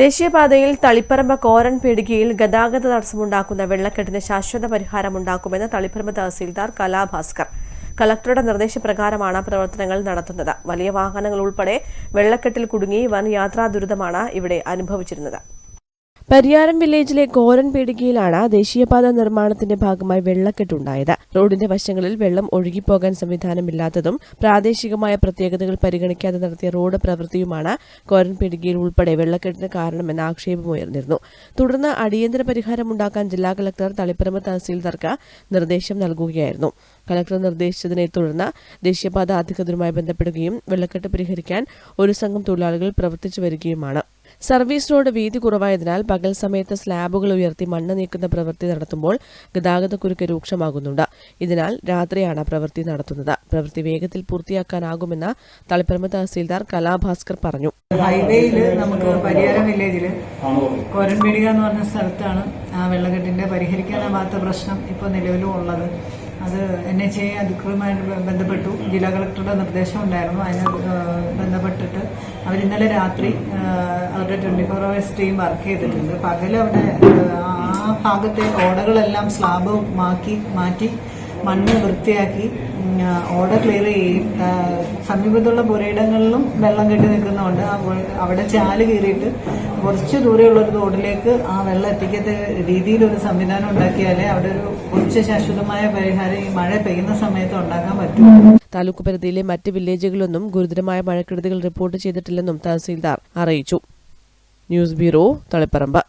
ദേശീയപാതയിൽ തളിപ്പറമ്പ് കോരൻ പീടികയിൽ ഗതാഗത തടസ്സമുണ്ടാക്കുന്ന വെള്ളക്കെട്ടിന് ശാശ്വത പരിഹാരമുണ്ടാക്കുമെന്ന് തളിപ്പറമ്പ് തഹസീൽദാർ കലാഭാസ്കർ. കളക്ടറുടെ നിർദ്ദേശപ്രകാരമാണ് പ്രവർത്തനങ്ങൾ നടത്തുന്നത്. വലിയ വാഹനങ്ങൾ ഉൾപ്പെടെ വെള്ളക്കെട്ടിൽ കുടുങ്ങി വൻ യാത്രാ ദുരിതമാണ് ഇവിടെ അനുഭവിച്ചിരുന്നത്. പരിയാരം വില്ലേജിലെ കോരൻ പീടികയിലാണ് ദേശീയപാത നിർമ്മാണത്തിന്റെ ഭാഗമായി വെള്ളക്കെട്ടുണ്ടായത് റോഡിന്റെ വശങ്ങളിൽ വെള്ളം ഒഴുകിപ്പോകാൻ സംവിധാനമില്ലാത്തതും പ്രാദേശികമായ പ്രത്യേകതകൾ പരിഗണിക്കാതെ നടത്തിയ റോഡ് പ്രവൃത്തിയുമാണ് കോരൻ പീടികയിൽ ഉൾപ്പെടെ വെള്ളക്കെട്ടിന് കാരണമെന്ന ആക്ഷേപമുയർന്നിരുന്നു തുടർന്ന് അടിയന്തര പരിഹാരമുണ്ടാക്കാൻ ജില്ലാ കളക്ടർ തളിപ്പറമ്പ് തഹസീൽദാർക്ക് നിർദ്ദേശം നൽകുകയായിരുന്നു. കലക്ടർ നിർദ്ദേശിച്ചതിനെ തുടർന്ന് ദേശീയപാത അധികൃതരുമായി ബന്ധപ്പെടുകയും വെള്ളക്കെട്ട് പരിഹരിക്കാൻ ഒരു സംഘം തൊഴിലാളികൾ പ്രവർത്തിച്ചു വരികയുമാണ്. സർവീസ് റോഡ് വീതി കുറവായതിനാൽ പകൽ സമയത്ത് സ്ലാബുകൾ ഉയർത്തി മണ്ണ് നീക്കുന്ന പ്രവൃത്തി നടത്തുമ്പോൾ ഗതാഗതക്കുരുക്ക് രൂക്ഷമാകുന്നുണ്ട്. ഇതിനാൽ രാത്രിയാണ് പ്രവൃത്തി നടത്തുന്നത്. പ്രവൃത്തി വേഗത്തിൽ പൂർത്തിയാക്കാനാകുമെന്ന് തളിപ്പറമ്പ് തഹസീൽദാർ കലാഭാസ്കർ പറഞ്ഞു. ഹൈവേയിൽ നമുക്ക് പരിയാരം വില്ലേജിൽ കോരൻപീടിക എന്ന് പറഞ്ഞ സ്ഥലത്താണ് ആ വെള്ളക്കെട്ടിന്റെ പരിഹരിക്കാനാവാത്ത പ്രശ്നം ഇപ്പോൾ നിലവിലും ഉള്ളത്. അത് എൻ എച്ച് ഐ അധികൃതമായിട്ട് ബന്ധപ്പെട്ടു. ജില്ലാ കളക്ടറുടെ നിർദ്ദേശം ഉണ്ടായിരുന്നു. അതിന് ഇന്നലെ രാത്രി അവരുടെ twenty four hours team work ചെയ്തിട്ടുണ്ട്. പകൽ അവിടെ ആ ഭാഗത്തെ ഓടകളെല്ലാം സ്ലാബ് മാക്കി മാറ്റി മണ്ണ് വൃത്തിയാക്കി ഓട ക്ലിയർ ചെയ്യും സമീപത്തുള്ള പുരയിടങ്ങളിലും വെള്ളം കെട്ടി നിൽക്കുന്നതുകൊണ്ട് അവിടെ ചാൽ കീറിയിട്ട് കുറച്ച് ദൂരെയുള്ള ഒരു തോടിലേക്ക് ആ വെള്ളം എത്തിക്കാത്ത രീതിയിലൊരു സംവിധാനം ഉണ്ടാക്കിയാലേ അവിടെ ഒരു കുറച്ച് ശാശ്വതമായ പരിഹാരം ഈ മഴ പെയ്യുന്ന സമയത്ത് ഉണ്ടാക്കാൻ പറ്റും. താലൂക്ക് പരിധിയിലെ മറ്റ് വില്ലേജുകളൊന്നും ഗുരുതരമായ മഴക്കെടുതികൾ റിപ്പോർട്ട് ചെയ്തിട്ടില്ലെന്നും തഹസീൽദാർ അറിയിച്ചു. News bureau Taliparamba.